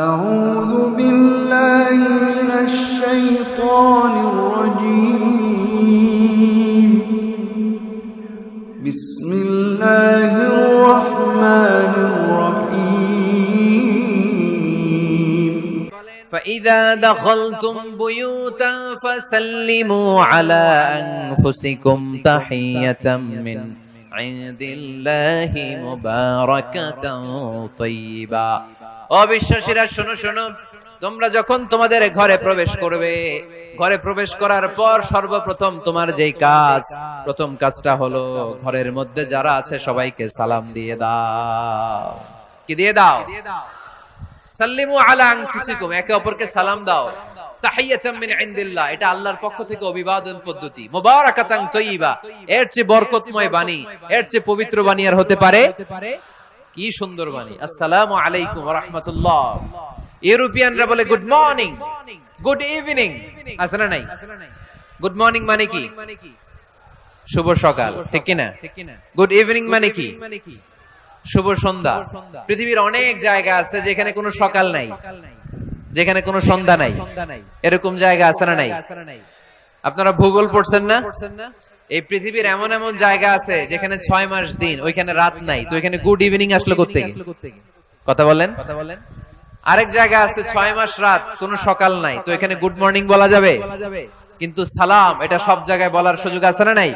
أعوذ بالله من الشيطان الرجيم. بسم الله الرحمن الرحيم. فإذا دخلتم بيوتا فسلموا على أنفسكم تحية من عند الله مباركة طيبا অবিশ্বাসীরা শোনো শোনো তোমরা যখন তোমাদের ঘরে প্রবেশ করবে ঘরে প্রবেশ করার পর সর্বপ্রথম তোমার যেই কাজ প্রথম কাজটা হলো ঘরের মধ্যে যারা আছে সবাইকে সালাম দিয়ে দাও কি দিয়ে দাও সাল্লিমু আলা আনফুসিকুম একে অপরকে সালাম দাও ইউরোপিয়ানরা বলে, গুড মর্নিং। Good evening. নাই? গুড মর্নিং মানে কি? শুভ সকাল। ঠিক কি না গুড ইভিনিং মানে কি? শুভ সন্ধ্যা। পৃথিবীর অনেক জায়গা আছে যেখানে কোনো সকাল নাই। যেখানে কোনো সন্ধ্যা নাই। এরকম জায়গা আছে না নাই? আপনারা ভূগোল পড়ছেন না? এই পৃথিবীর এমন এমন জায়গা আছে যেখানে ছয় মাস দিন ওইখানে রাত নাই। তো ওইখানে গুড ইভিনিং আসলো করতে কথা বলেন। কথা বলেন। আরেক জায়গা আছে ছয় মাস রাত কোনো সকাল নাই। তো এখানে গুড মর্নিং বলা যাবে? কিন্তু সালাম এটা সব জায়গায় বলার সুযোগ আছে না নাই।